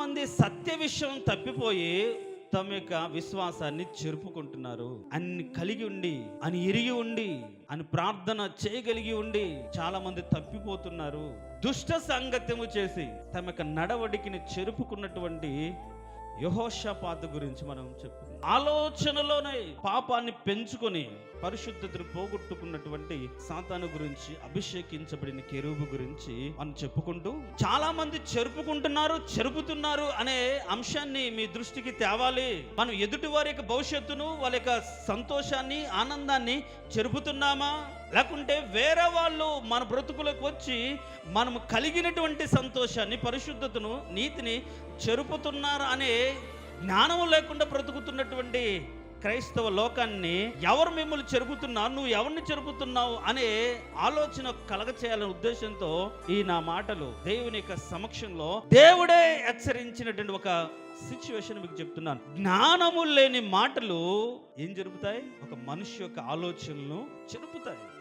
మంది సత్య విషయం తప్పిపోయి తమ యొక్క విశ్వాసాన్ని చెరుపుకుంటున్నారు. అన్ని కలిగి ఉండి అని ఎరిగి ఉండి అని ప్రార్థన చేయగలిగి ఉండి చాలా మంది తప్పిపోతున్నారు. దుష్ట సంగత్యము చేసి తమ యొక్క నడవడికిని చెరుపుకున్నటువంటి యహోషపాత గురించి మనం చెప్పు ఆలోచనలోనే పాపాన్ని పెంచుకొని పరిశుద్ధతను పోగొట్టుకున్నటువంటి సాతాను గురించి అభిషేకించబడిన కెరూబు గురించి మనం చెప్పుకుంటూ చాలా మంది చెరుపుకుంటున్నారు చెరుపుతున్నారు అనే అంశాన్ని మీ దృష్టికి తేవాలి. మనం ఎదుటి వారి యొక్క భవిష్యత్తును వాళ్ళ యొక్క సంతోషాన్ని ఆనందాన్ని చెరుపుతున్నామా? లేకుంటే వేరే వాళ్ళు మన బ్రతుకులకు వచ్చి మనం కలిగినటువంటి సంతోషాన్ని పరిశుద్ధతను నీతిని చెరుపుతున్నారు అనే జ్ఞానం లేకుండా బ్రతుకుతున్నటువంటి క్రైస్తవ లోకాన్ని ఎవరు మిమ్మల్ని చెరుగుతున్నారు నువ్వు ఎవరిని చెరుగుతున్నావు అనే ఆలోచన కలగచేయాలనే ఉద్దేశంతో ఈ నా మాటలు దేవుని యొక్క సమక్షంలో దేవుడే హెచ్చరించినటువంటి ఒక సిచ్యువేషన్ మీకు చెప్తున్నాను. జ్ఞానము లేని మాటలు ఏం జరుపుతాయి? ఒక మనిషి యొక్క ఆలోచనలను చెరుపుతాయి.